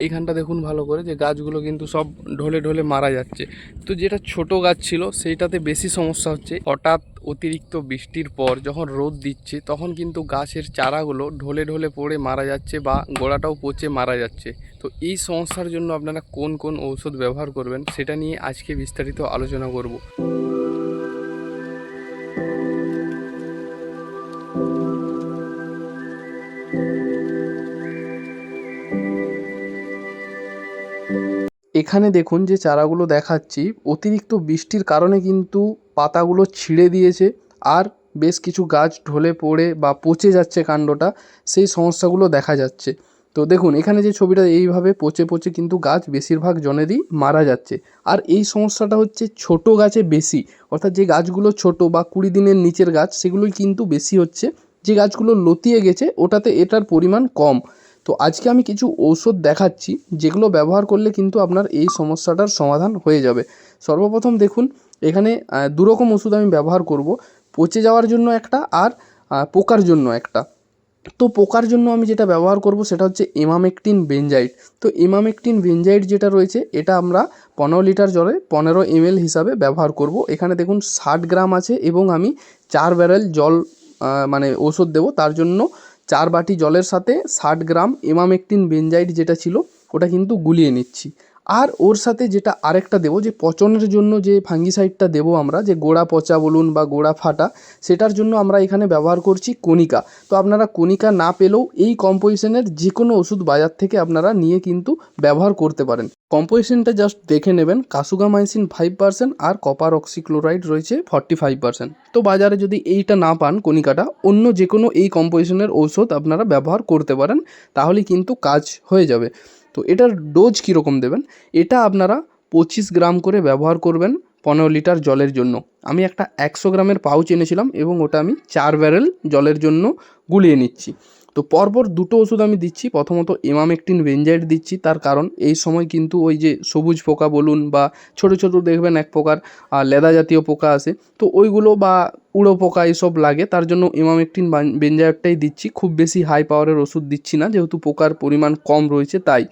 এইখানটা দেখুন ভালো করে যে গাছগুলো কিন্তু সব ঢলে ঢলে মারা যাচ্ছে। তো যেটা ছোট গাছ ছিল, সেইটাতে বেশি সমস্যা হচ্ছে। হঠাৎ অতিরিক্ত বৃষ্টির পর যখন রোদ দিচ্ছে, তখন কিন্তু গাছের চারাগুলো ঢলে ঢলে পড়ে মারা যাচ্ছে বা গোড়াটাও পচে মারা যাচ্ছে। তো এই সমস্যার জন্য আপনারা কোন কোন ঔষধ ব্যবহার করবেন, সেটা নিয়ে আজকে বিস্তারিত আলোচনা করব। এখানে দেখুন যে চারাগুলো দেখাচ্ছি, অতিরিক্ত বৃষ্টির কারণে কিন্তু পাতাগুলো ছিঁড়ে দিয়েছে আর বেশ কিছু গাছ ঢলে পড়ে বা পচে যাচ্ছে কাণ্ডটা, সেই সমস্যাগুলো দেখা যাচ্ছে। তো দেখুন, এখানে যে ছবিটা এইভাবে পচে পচে কিন্তু গাছ বেশিরভাগ জনেরই মারা যাচ্ছে। আর এই সমস্যাটা হচ্ছে ছোট গাছে বেশি, অর্থাৎ যে গাছগুলো ছোট বা কুড়ি দিনের নিচের গাছ, সেগুলোই কিন্তু বেশি হচ্ছে। যে গাছগুলো লতিয়ে গেছে, ওটাতে এটার পরিমাণ কম। তো আজকে আমি কিছু ঔষধ দেখাচ্ছি যেগুলো ব্যবহার করলে কিন্তু আপনার এই সমস্যাটার সমাধান হয়ে যাবে। সর্বপ্রথম দেখুন এখানে আহ, দু রকম ওষুধ আমি ব্যবহার করব। পচে যাওয়ার জন্য একটা আর পোকার জন্য একটা। তো পোকার জন্য আমি যেটা ব্যবহার করব সেটা হচ্ছে এমামেকটিন বেঞ্জাইট তো এমামেকটিন বেঞ্জাইট যেটা রয়েছে এটা আমরা পনেরো লিটার জলে পনেরো এমএল হিসাবে ব্যবহার করব। এখানে দেখুন ষাট গ্রাম আছে এবং আমি চার ব্যারেল জল মানে ওষুধ দেবো। তার জন্য চার বাটি জলের সাথে ষাট গ্রাম এমামেকটিন বেনজাইট যেটা ছিল ওটা কিন্তু গুলিয়ে নিচ্ছি। আর ওর সাথে যেটা আরেকটা দেবো, যে পচনের জন্য যে ফাঙ্গিসাইডটা দেবো আমরা, যে গোড়া পচা বলুন বা গোড়া ফাটা, সেটার জন্য আমরা এখানে ব্যবহার করছি কণিকা। তো আপনারা কণিকা না পেলেও এই কম্পোজিশনের যে কোনো ওষুধ বাজার থেকে আপনারা নিয়ে কিন্তু ব্যবহার করতে পারেন। কম্পোজিশনটা জাস্ট দেখে নেবেন, কাসুগামাইসিন ফাইভ পার্সেন্ট আর কপার অক্সিক্লোরাইড রয়েছে ফর্টি ফাইভ পার্সেন্ট। তো বাজারে যদি এইটা না পান কণিকাটা, অন্য যে কোনো এই কম্পোজিশনের ঔষধ আপনারা ব্যবহার করতে পারেন, তাহলে কিন্তু কাজ হয়ে যাবে। তো এটার ডোজ কীরকম দেবেন? এটা আপনারা পঁচিশ গ্রাম করে ব্যবহার করবেন পনেরো লিটার জলের জন্য। আমি একটা একশো গ্রামের পাউচ এনেছিলাম এবং ওটা আমি চার ব্যারেল জলের জন্য গুলিয়ে নিচ্ছি। তো পরপর দুটো ওষুধ আমি দিচ্ছি। প্রথমত এমামেকটিন বেনজাইড দিচ্ছি। তার কারণ এই সময় কিন্তু ওই যে সবুজ পোকা বলুন বা ছোট ছোট দেখবেন এক প্রকার লেদা জাতীয় পোকা আসে তো ওইগুলো বা উড়ো পোকা এসব লাগে। তার জন্য এমামেকটিন বেনজাইডটাই দিচ্ছি। খুব বেশি হাই পাওয়ারের ওষুধ দিচ্ছি না। যেহেতু পোকার পরিমাণ কম রয়েছে, তাই।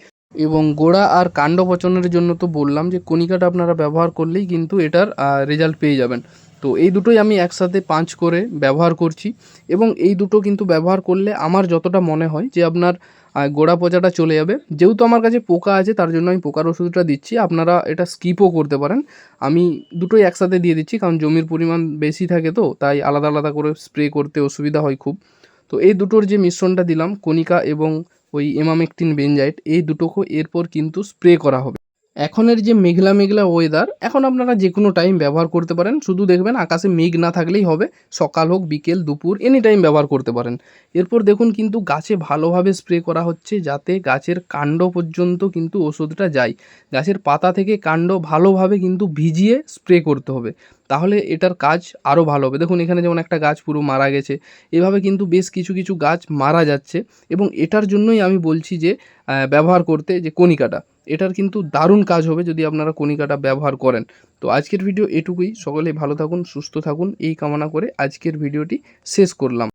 এবং গোড়া আর কাণ্ড পচনের জন্য তো বললাম যে কণিকাটা আপনারা ব্যবহার করলেই কিন্তু এটার রেজাল্ট পেয়ে যাবেন। তো এই দুটোই আমি একসাথে পাঁচ করে ব্যবহার করছি এবং এই দুটো কিন্তু ব্যবহার করলে আমার যতটা মনে হয় যে আপনার গোড়া পচাটা চলে যাবে। যেহেতু আমার কাছে পোকা আছে, তার জন্য আমি পোকার ওষুধটা দিচ্ছি। আপনারা এটা স্কিপও করতে পারেন। আমি দুটোই একসাথে দিয়ে দিচ্ছি, কারণ জমির পরিমাণ বেশি থাকে তো, তাই আলাদা আলাদা করে স্প্রে করতে অসুবিধা হয় খুব। তো এই দুটোর যে মিশ্রণটা দিলাম, কণিকা এবং ওই এমামেকটিন বেঞ্জাইট এই দুটোকে এরপর কিন্তু স্প্রে করা হবে। এখনের যে মেঘলা মেঘলা ওয়েদার এখন আপনারা যে কোনো টাইম ব্যবহার করতে পারেন। শুধু দেখবেন আকাশে মেঘ না থাকলেই হবে। সকাল হোক, বিকেল, দুপুর এনি টাইম ব্যবহার করতে পারেন। এরপর দেখুন কিন্তু গাছে ভালোভাবে স্প্রে করা হচ্ছে যাতে গাছের কাণ্ড পর্যন্ত কিন্তু ওষুধটা যায়। গাছের পাতা থেকে কাণ্ড ভালোভাবে কিন্তু ভিজিয়ে স্প্রে করতে হবে। তাহলে এটার কাজ আরও ভালো হবে। দেখুন এখানে যেমন একটা গাছ পুরো মারা গেছে। এভাবে কিন্তু বেশ কিছু কিছু গাছ মারা যাচ্ছে। এবং এটার জন্যই আমি বলছি যে ব্যবহার করতে যে কণিকাটা। এটার কিন্তু দারুণ কাজ হবে যদি আপনারা কণিকাটা ব্যবহার করেন। তো আজকের ভিডিও এটুকুই। সকলেই ভালো থাকুন, সুস্থ থাকুন। এই কামনা করে আজকের ভিডিওটি শেষ করলাম।